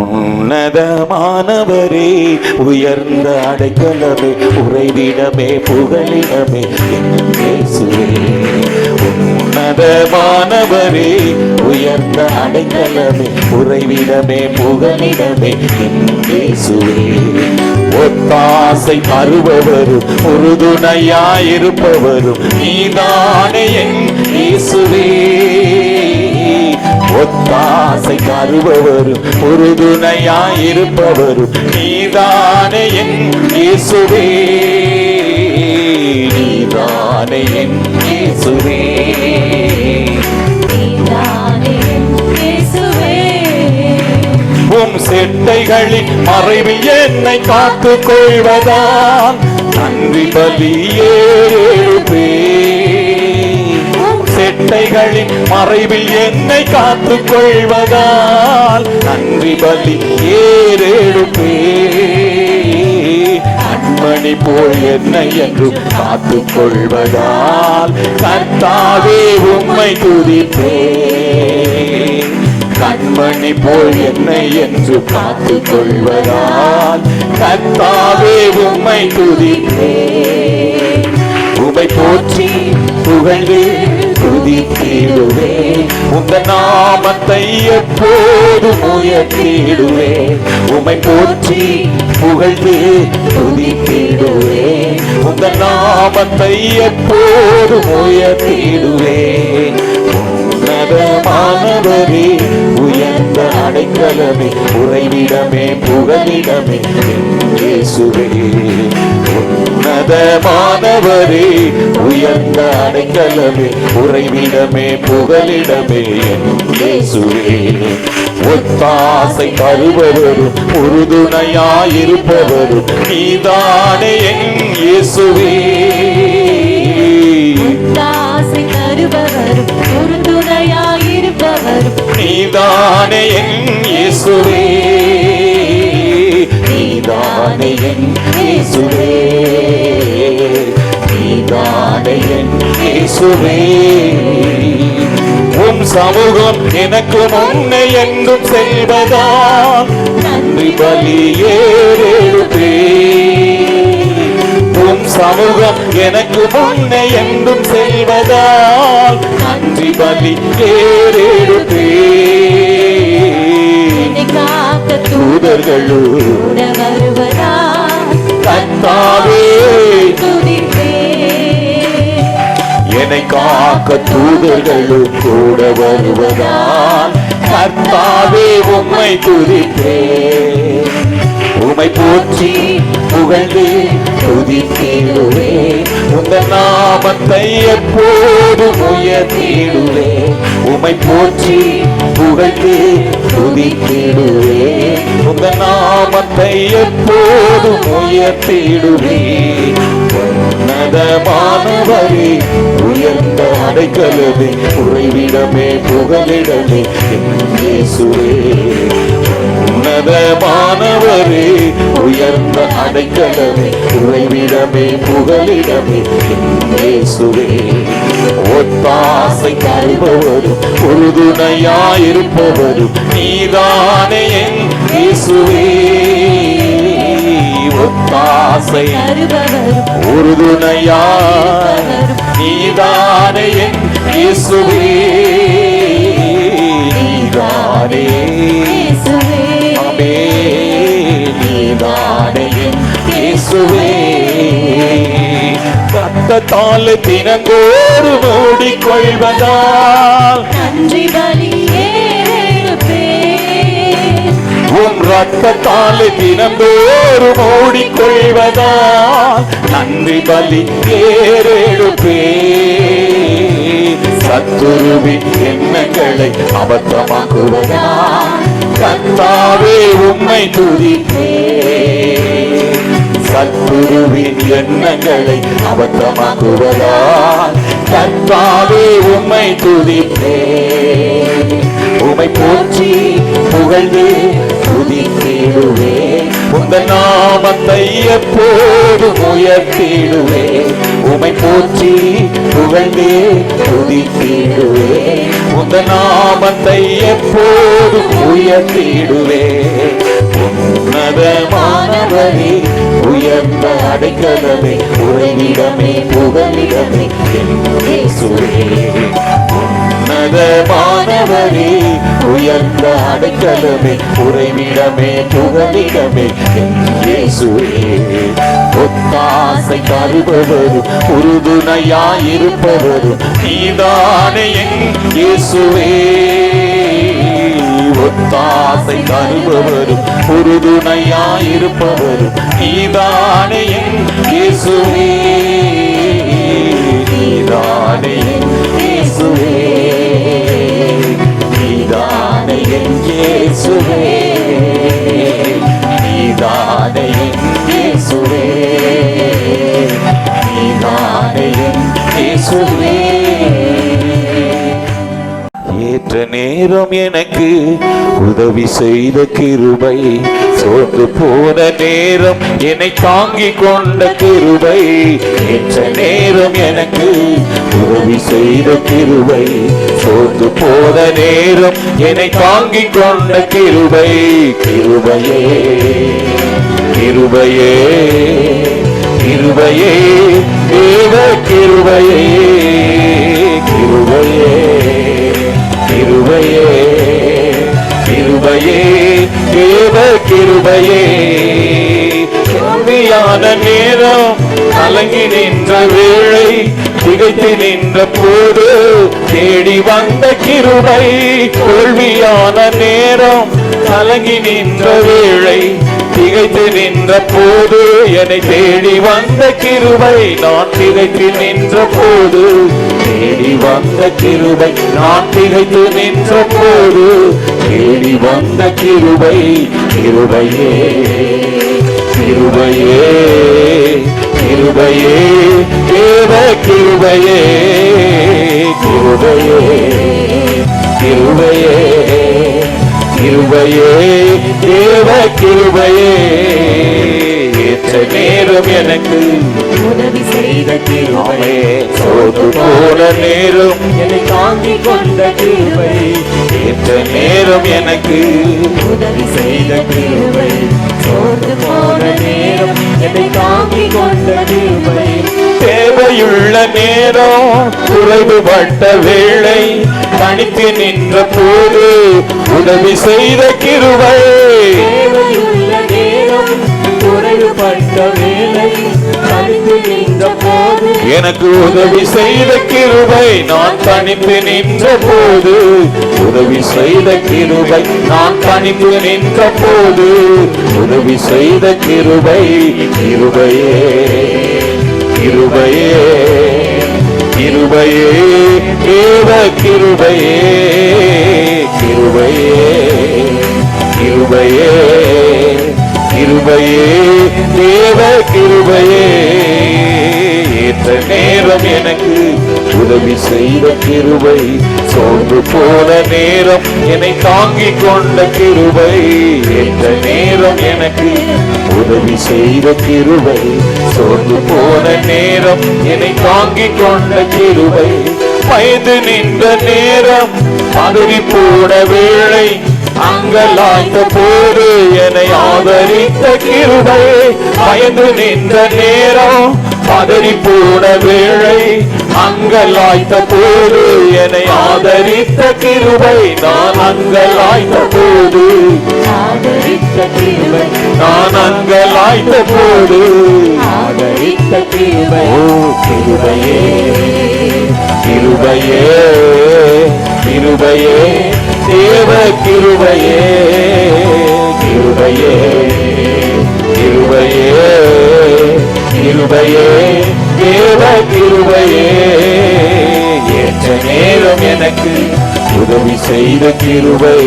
உன்னதமானவரே உயர்ந்த அடைக்கலமே உறைவிடமே புகழிடமே என் இயேசுவே. உன்னதமானவரே உயர்ந்த அடைக்கலமே உறைவிடமே புகழிடமே என் ஒத்தாசை தருபவரும் உறுதுணையாயிருப்பவரும் நீதானே என் இயேசுவே. ஒத்தாசை தருபவரும் உறுதுணையாயிருப்பவரும் நீதானே என் இயேசுவே. நீதானே என் இயேசுவே. உம் செட்டைகளின் மறைவில் என்னை காத்துக் கொள்வதால் நன்றி பலியே செட்டைகளின் மறைவில் என்னை காத்து கொள்வதால் நன்றி பலி ஏறெடுப்பே. கண்மணி போல் என்னை என்று காத்து கொள்வதால் கர்த்தாவே உம்மை துதிப்பே. கண்மணி போல் என்னை என்று காத்து கொள்வதால் கர்த்தாவே உம்மை துதிப்பே. உமை போற்றி புகழ்ந்து துதித்திடுவே உந்த நாமத்தை எப்போதும் உயர்த்திடுவே உமை போற்றி புகழ்ந்து துதித்திடுவே. உந்த நாமத்தை எப்போதும் உயர்த்திடுவே உன்னதமானவரே உயர்ந்த அடைக்கலமே. உறைவிடமே புகலிடமே சுவே உன்னதமானவரே உயர்ந்த அடைக்கலமே உறைவிடமே புகலிடமே இயேசுவே. ஒத்தாசை தருபவரும் உறுதுணையாயிருப்பவரும் நீதானே என் இயேசுவே. தாசை தருபவரும் உறுதுணையாயிருப்பவரும் நீதானே என் இயேசுவே. நீதானே என் இயேசுவே. நீதானே என் இயேசுவே. உம் சமூகம் எனக்கு முன்னே எங்கும் செல்வதா நன்றி பலியேறெடுப்பே உம் சமூகம் எனக்கு முன்னே எங்கும் செல்வதால் நன்றி பலி காக்க தூதர்களோ காக்க தூதர்களும் கூட வருவதால் கர்த்தாவே உம்மை துதிப்பே உம்மை போற்றி புகழ்ந்து துதித்திடுவே. உந்த நாமத்தை எப்போது உயர்த்திடுவே. உமை போற்றி புகழ்ந்து துதித்திடுவே. உந்த நாமத்தை எப்போது உயர்த்திடுவே. உன்னதமானவரே உயர்ந்த அடைக்கலவே உறைவிடமே புகலிடமே என் இயேசுவே. உன்னதமானவரே உயர்ந்த அடைக்கலமே உறைவிடமே புகலிடமே என் இயேசுவே. ஒத்தாசை தருபவரும் உறுதுணையாயிருப்பவரும் நீதானே என் இயேசுவே. ஒத்தாசை உறுதுணையா நீதானே இயேசுவே. நீதானே. அமே நீதானே என் இயேசுவே. ரத்தத்தால் தினங்கோடு மூடிக்கொள்வதால் நன்றி உம் ரத்தத்தாலே தினந்தோறும் ஓடிக்கொள்வதால் நன்றி பலி ஏறெடுப்பே. சத்துருவின் எண்ணங்களை அபத்தமாக்குவதா கத்தாவே உம்மை துதிப்பே. சத்துருவின் எண்ணங்களை அபத்தமாக்குவதா கத்தாவே உம்மை துதிப்பே. உமை போற்றி புகழ்ந்தே துதித்திடுவே உந்த நாமத்தை எப்போதும் உயர்த்திடுவே. உமை போற்றி புகழ்ந்தே துதித்திடுவே. உந்த நாமத்தை எப்போதும் உயர்த்திடுவே. உன்னதமானவரே உயர்ந்த அடைக்கலமே உறைவிடமே புகலிடமே என் இயேசுவே. உன்னதமானவரே உயர்ந்த அடைக்கலமே உறைவிடமே புகலிடமே இயேசுவே. ஒத்தாசை தருபவரும் உறுதுணையாயிருப்பவரும் நீதானே இயேசுவே. ஒத்தாசை தருபவரும் உறுதுணையாயிருப்பவரும் நீதானே இயேசுவே. நீதானே இயேசுவே நீதானே என் இயேசுவே நீதானே என் இயேசுவே நேரம் எனக்கு உதவி செய்த கிருபை. சோர்ந்து போன நேரம் என்னை தாங்கி கொண்ட கிருபை. என்ற நேரம் எனக்கு உதவி செய்த கிருபை. சோர்ந்து போன நேரம் என்னை தாங்கி கொண்ட கிருபை. கிருபையே கிருபையே கிருபையே தேவ கிருபையே. கலங்கி நின்ற வேளை திகைத்து நின்ற போது தேடி வந்த கிருபை தோல்வியான நேரம் கலங்கி நின்ற வேளை திகைத்து நின்ற போது என்னை தேடி வந்த கிருபை நான் திகைத்து நின்ற போது தேடி வந்த கிருபை நான் திகைத்து நின்ற போது தேடி வந்த கிருபை கிருபையே கிருபையே. கிருபையே தேவ கிருபையே கிருபையே கிருபையே கிருபையே தேவ கிருபையே. ஏற்ற நேரம் எனக்கு. உதவி செய்த ஆமே சோர்ந்து போன நேரம் என்னை தாங்கிக் கொண்ட கிருபை. ஏற்ற நேரம் எனக்கு. உதவி செய்த கிருபை. சோர்ந்து போன நேரம் என்னை தாங்கிக் கொண்ட கிருபை. தேவையுள்ள நேரம் குறைவுபட்ட வேளை தனித்து நின்ற போது உதவி செய்த கிருபை. நேரம் வேலை எனக்கு உதவி செய்த கிருபை நான் தனித்து நின்ற போது. உதவி செய்த கிருபை நான் தனித்து நின்ற போது. உதவி செய்த கிருபை கிருபையே கிருபையே கிருபையே தேவ கிருபையே கிருபையே கிருபையே. கிருபையே தேவ கிருபையே. ஏற்ற நேரம் எனக்கு உதவி செய்த கிருபை. சோர்ந்து போன நேரம் என்னை தாங்கிக் கொண்ட கிருபை. ஏற்ற நேரம் எனக்கு உதவி செய்த கிருபை. சோர்ந்து போன நேரம் என்னை தாங்கிக் கொண்ட கிருபை. பயந்து நின்ற நேரம் பதவி போன வேளை அங்கலாய்த்த போது என்னை ஆதரித்த கிருபை. பயந்து நின்ற நேரம் பதறி போன வேளை. அங்கலாய்த்த போது என்னை ஆதரித்த கிருபை. நான் அங்கலாய்த்த போது ஆதரித்த கிருபை. நான் அங்கலாய்த்த போது ஆதரித்த கிருபை கிருபையே. கிருபையே கிருபையே தேவ கிருபையே. கிருபையே கிருபையே கிருபையே தேவ கிருபையே. ஏற்ற நேரம் எனக்கு உதவி செய்த கிருபை.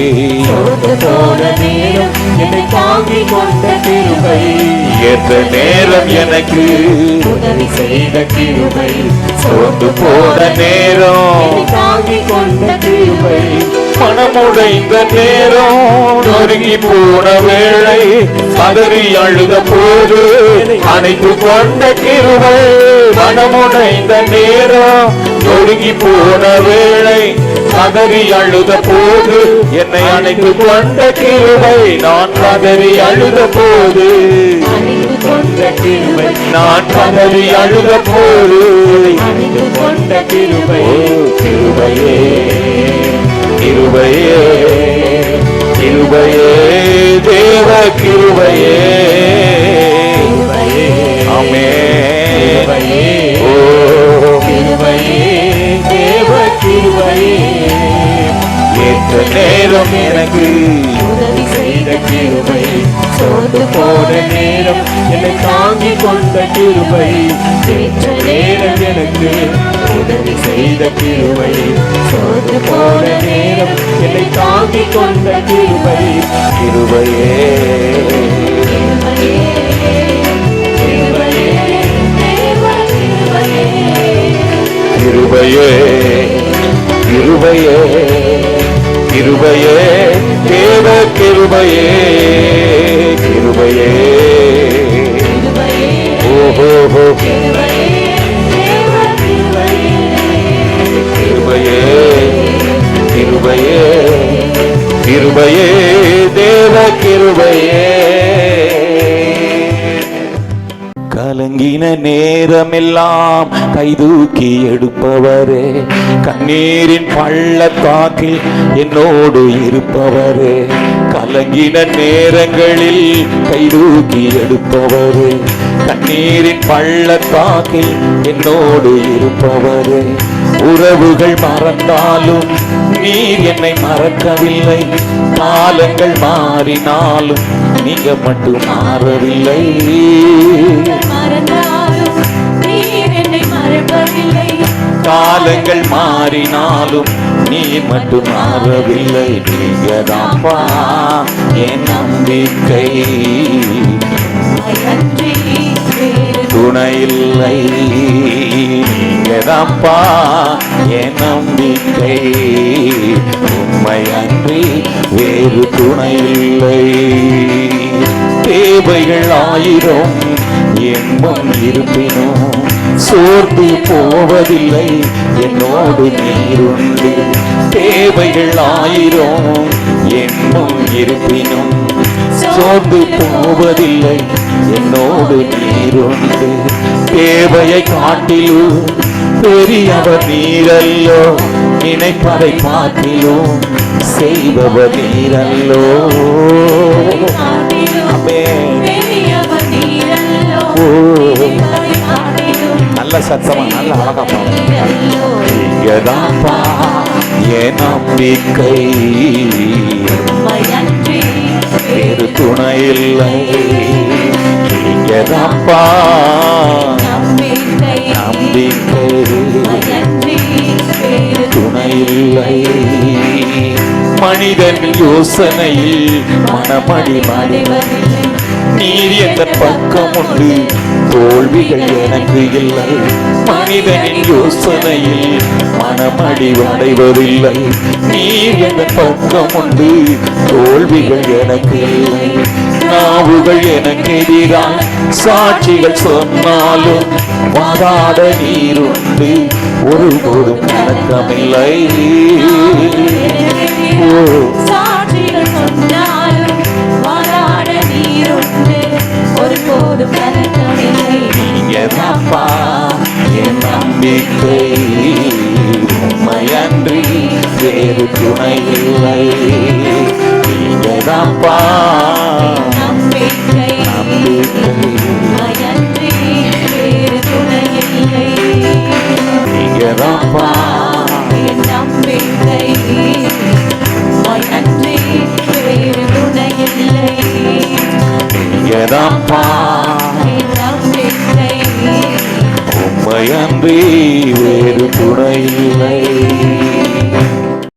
போன நேரம் என்னை தாங்கிக் கொண்ட கிருபை. ஏற்ற நேரம் எனக்கு உதவி செய்த கிருபை. சோர்ந்து போன நேரம் தாங்கிக் கொண்ட கிருபை. மனமுடைந்த நேரம் நொறுங்கி போன வேளை கதறி அழுத போது அணைத்து கொண்ட கிருபை. மனமுடைந்த நேரம் நொறுங்கி போன வேளை கதறி அழுத போது என்னை அணைத்து கொண்ட கிருபை நான் கதறி அழுத போது நான் கதறி அழுத போது கொண்ட கிருபை ஓ கிருபையே கிருபையே கிருபையே தேவ கிருபையே. கிருபையே. ஓ நேரம் எனக்கு. உதவி செய்த கிருபை. சோர்ந்து போன நேரம் என்னை தாங்கி கொண்ட கிருபை. ஏற்ற நேரம் எனக்கு உதவி செய்த கிருபை. சோர்ந்து போன நேரம் என்னை தாங்கி கொண்ட கிருபை. கிருபையே. கிருபையே கலங்கின நேரமெல்லாம் கைதூக்கி எடுப்பவரே. கண்ணீரின் பள்ளத்தாக்கில் என்னோடு இருப்பவரே. கலங்கின நேரங்களில் கைதூக்கி எடுப்பவரே. கண்ணீரின் பள்ளத்தாக்கில் என்னோடு இருப்பவரே. உறவுகள் மறந்தாலும் நீர் என்னை மறக்கவில்லை. காலங்கள் மாறினாலும் நீங்க மட்டும் மாறவில்லை. காலங்கள் மாறினாலும் நீ மட்டும் மாறவில்லை. நீங்க தான்ப்பா என் நம்பிக்கை. அன்றி வேறு என் நம்பிக்கை. உண்மை அன்றி வேறு துணை இல்லை தேவைகள் ஆயிரம் என் இருப்பினும் சோர்ந்து போவதில்லை. என்னோடு நீருண்டு தேவைகள் ஆயிரம் முன் இருப்பினும் சோர்ந்து போவதில்லை. என்னோடு நீருண்டு. தேவையை காட்டிலும் பெரியவர் நீரல்லோ நினைப்பதை பார்த்திலும் செய்பவர் நீரல்லோ. நீரல்லோ ஓ. இவரை காட்டிலும் நல்ல சத்தமா நல்ல அழகா பாடு. என் நம்பிக்கை. வேறு துணை இல்லை இங்கதான்ப்பா நம்பிக்கை. துணை இல்லை மனிதன் யோசனையில் மனமடி மடி நீர் எந்த பக்கம் உண்டு. தோல்விகள் எனக்கு இல்லை. மனிதனின் யோசனையில் மனமடிவடைவதில்லை. நீர் எந்த பக்கம் உண்டு. தோல்விகள் எனக்கு இல்லை. நாவுகள் எனக்கு எதிரான சாட்சிகள் சொன்னாலும் வாதாட நீர் உண்டு. ஒருபோதும் கணக்கமில்லை ஓ. சாட்சிகள் சொன்னால் போது என் அப்பா என் நம்பிக்கை? உண்மையன்றி வேறு துணை இல்லை நீங்கதாப்பா நம்பிக்கை. உண்மையன்றி வேறு துணை இல்லை நீங்கதாப்பா என் நம்பிக்கை. அன்பே வேறு துணையில்லை.